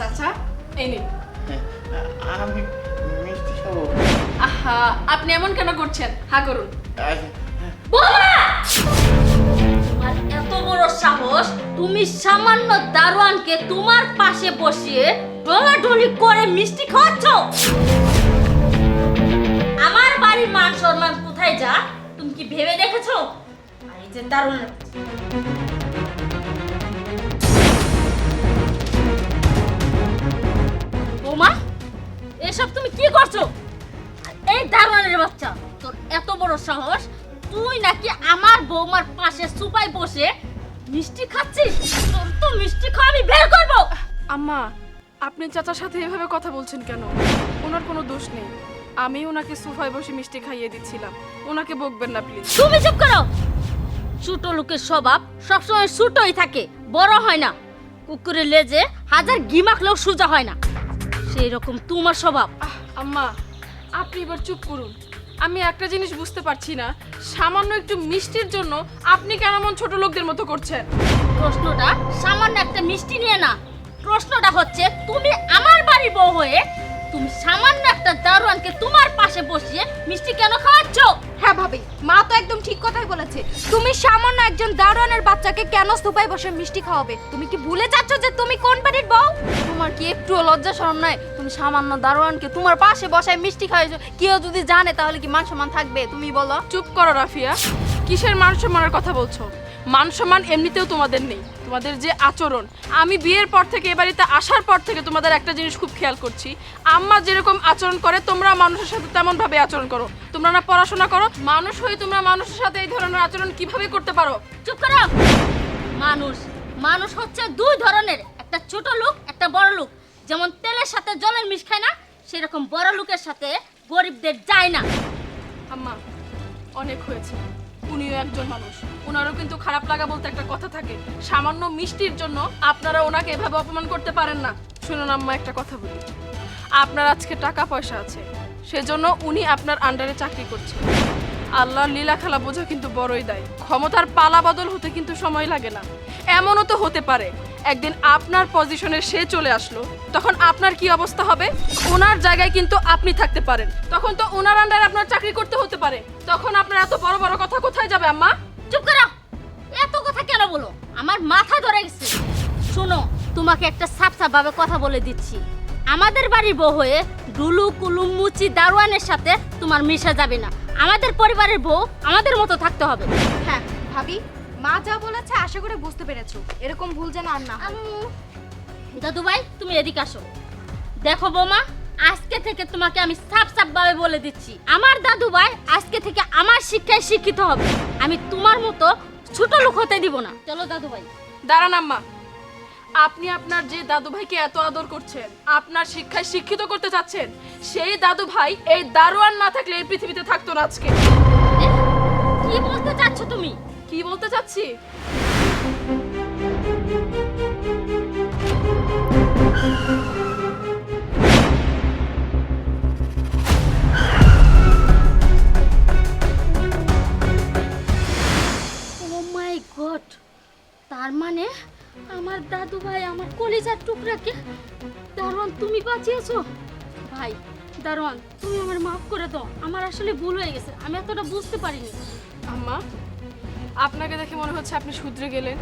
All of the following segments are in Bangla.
চাচা? এই নিন। আমি মিষ্টি খাব। আহা আপনি এমন কেন করছেন? হা করুন। তোমার এত বড় সাহস তুমি সামান্য দারোয়ানকে তোমার পাশে বসিয়ে ঢলাঢলি করে মিষ্টি খাওয়াচ্ছ? আমার বাড়ির মান সম্মান কোথায় যা? তুমি কি ভেবে দেখেছ? এই যে দারোয়ান বড় সাহস। তুই নাকি আমার বৌমার পাশে সুপাই বসে মিষ্টি খাচ্ছিস? তোর তো মিষ্টি খাওয়া আমি বের করব। আম্মা আপনি চাচার সাথে এভাবে কথা বলছেন কেন? ওনার কোনো দোষ নেই। আমি ওনাকে সোফায় বসে মিষ্টি খাইয়ে দিচ্ছিলাম। ওনাকে বকবেন না প্লিজ। তুমি চুপ করো। ছোট লোকের স্বভাব সবসময় ছোটই থাকে বড় হয় না। কুকুরের লেজে হাজার ঘি মাখলেও সোজা হয় না। সেই রকম তোমার স্বভাব। আম্মা আপনি এবার চুপ করুন। আমি একটা জিনিস বুঝতে পারছি না। সামান্য একটু মিষ্টির জন্য আপনি কেন এমন ছোট লোকদের মতো করছেন? প্রশ্নটা সামান্য একটা মিষ্টি নিয়ে না। প্রশ্নটা হচ্ছে তুমি আমার বাড়ির বউ হয়ে তুমি সামান্য একটা দারোয়ানকে তোমার পাশে বসিয়ে মিষ্টি কেন খাওয়াচ্ছ? হ্যাঁ ভাবি মা তো একদম ঠিক কথাই বলেছে। তুমি সামান্য একজন দারোয়ানের বাচ্চাকে কেন স্তূপায় বসে মিষ্টি খাওয়াবে? তুমি কি ভুলে যাচ্ছ যে তুমি কোন বাড়ির বউ? তোমার কি একটু লজ্জা শরম নাই? তুমি সামান্য দারোয়ানকে তোমার পাশে বসায় মিষ্টি খাওয়াইছো। কেউ যদি জানে তাহলে কি মান সম্মান থাকবে? তুমি বলো। চুপ করো রাফিয়া। কিসের মান সম্মানের কথা বলছো? মান সম্মান এমনিতেও তোমাদের নেই। তোমাদের যে আচরণ। আমি বিয়ের পর থেকে এ বাড়িতে আসার পর থেকে তোমাদের একটা জিনিস খুব খেয়াল করছি। আম্মা যেরকম আচরণ করে তোমরা মানুষের সাথে তেমন ভাবে আচরণ করো। তোমরা না পড়াশোনা করো? মানুষ হয়ে তোমরা মানুষের সাথে এই ধরনের আচরণ কীভাবে করতে পারো? চুপ করো! মানুষ। মানুষ হচ্ছে দুই ধরনের। একটা ছোট লোক, একটা বড় লোক। যেমন তেলের সাথে জলের মিশ খায় না, সেরকম বড় লোকের সাথে গরিবদের যায় না। আম্মা, অনেক হয়েছে। উনিও একজন মানুষ। ওনারও কিন্তু খারাপ লাগা বলতে একটা কথা থাকে। সামান্য মিষ্টির জন্য আপনারা ওনাকে এভাবে অপমান করতে পারেন না। শুনুন আম্মা, একটা কথা বলি। আপনার আজকে টাকা পয়সা আছে। সেজন্য উনি আপনার আন্ডারে চাকরি করছেন আল্লাহর লীলা খেলা বোঝা কিন্তু বড়ই দেয়। ক্ষমতার পালা বদল হতে কিন্তু সময় লাগে না। এমনও তো হতে পারে। একদিন আপনার পজিশনে সে চলে আসলো। তখন আপনার কি অবস্থা হবে? ওনার জায়গায় কিন্তু আপনি থাকতে পারেন। তখন তো ওনার আন্ডারে আপনার চাকরি করতে হতে পারে। তখন আপনার এত বড় বড় কথা কোথায় যাবে আম্মা? চুপ করো! এত কথা কেন বলো? আমার মাথা ধরে গেছে। শোনো তোমাকে একটা সাপ সাপ ভাবে কথা বলে দিচ্ছি। আমাদের বাড়ির বউ হয়ে ডুলু কুলুম মুচি দারোয়ানের সাথে তোমার মিশা যাবে না। আমাদের পরিবারের বউ আমাদের মতো থাকতে হবে। হ্যাঁ ভাবি মা যা বলেছে আশা করে বুঝতে পেরেছ। এরকম ভুল যেন আর না হয়। দাদু ভাই তুমি এদিকে আসো। দেখো বৌমা আজকে থেকে তোমাকে আমি সাফ সাপ ভাবে বলে দিচ্ছি। আমার দাদু ভাই আজকে থেকে আমার শিক্ষায় শিক্ষিত হবে। আমি তোমার মতো ছোট লোক হতে দিব না। চলো দাদু ভাই দাঁড়ান আম্মা। আপনি আপনার যে দাদু ভাইকে এত আদর করছেন আপনার শিক্ষায় শিক্ষিত করতে চাচ্ছেন সেই দাদু ভাই এই দারোয়ান না থাকলে এই পৃথিবীতে থাকতো না আজকে। কি বলতে চাচ্ছ তুমি? কি বলতে চাচ্ছি? ও মাই গড তার মানে আমার দাদু ভাই আমার কলিজার টুকরাকে? দারোয়ান তুমি বাঁচিয়েছো? ভাই দারোয়ান তুমি আমার মাফ করে দাও। আমার আসলে ভুল হয়ে গেছে। আমি এতটা বুঝতে পারিনি। আম্মা আপনাকে দেখে মনে হচ্ছে আপনি শুধরে গেলেন।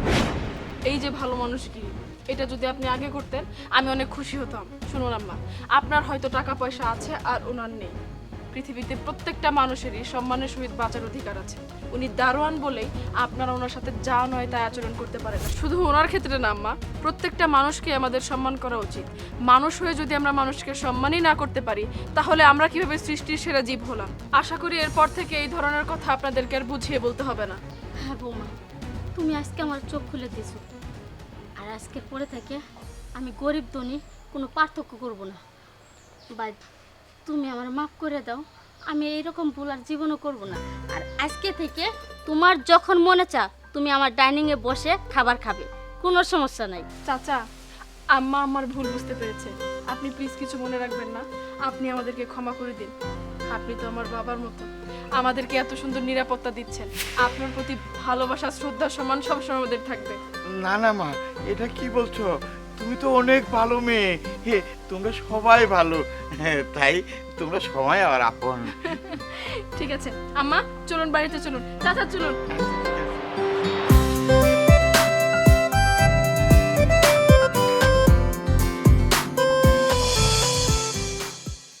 এই যে ভালো মানুষগিরি এটা যদি আপনি আগে করতেন, আমি অনেক খুশি হতাম। শুনুন আম্মা, আপনার হয়তো টাকা পয়সা আছে আর ওনার নেই। পৃথিবীতে প্রত্যেকটা মানুষেরই সম্মানের সহিত বাঁচার অধিকার আছে। উনি দারোয়ান বলেই আপনারা ওনার সাথে যা নয় তাই আচরণ করতে পারেন না। শুধু ওনার ক্ষেত্রে না আম্মা, প্রত্যেকটা মানুষকে আমাদের সম্মান করা উচিত। মানুষ হয়ে যদি আমরা মানুষকে সম্মানই না করতে পারি, তাহলে আমরা কীভাবে সৃষ্টির সেরা জীব হলাম? আশা করি এরপর থেকে এই ধরনের কথা আপনাদেরকে আর বুঝিয়ে বলতে হবে না। হ্যাঁ বৌমা, তুমি আজকে আমার চোখ খুলে দিয়েছ। আর আজকের পরে থেকে আমি গরিব ধনী, কোনো পার্থক্য করব না। বাই, তুমি আমার মাফ করে দাও, আমি এইরকম ভুল আর জীবনও করব না। আর আজকে থেকে তোমার যখন মনে চা তুমি আমার ডাইনিংয়ে বসে খাবার খাবে, কোনো সমস্যা নাই। চাচা, আম্মা আমার ভুল বুঝতে পেরেছে। আপনি প্লিজ কিছু মনে রাখবেন না, আপনি আমাদেরকে ক্ষমা করে দিন। আপনি তো আমার বাবার মতো। আমাদেরকে এত সুন্দর নিরাপত্তা দিচ্ছেন। আপনার প্রতি ভালোবাসা শ্রদ্ধা সম্মান সবসময় আমাদের থাকবে। না না মা এটা কি বলছো? তুমি তো অনেক ভালো মেয়ে। হে তোমরা সবাই ভালো। হ্যাঁ, তাই তোমরা সবাই আমার আপন। ঠিক আছে। আম্মা চলুন বাড়িতে চলুন। চাচা চলুন।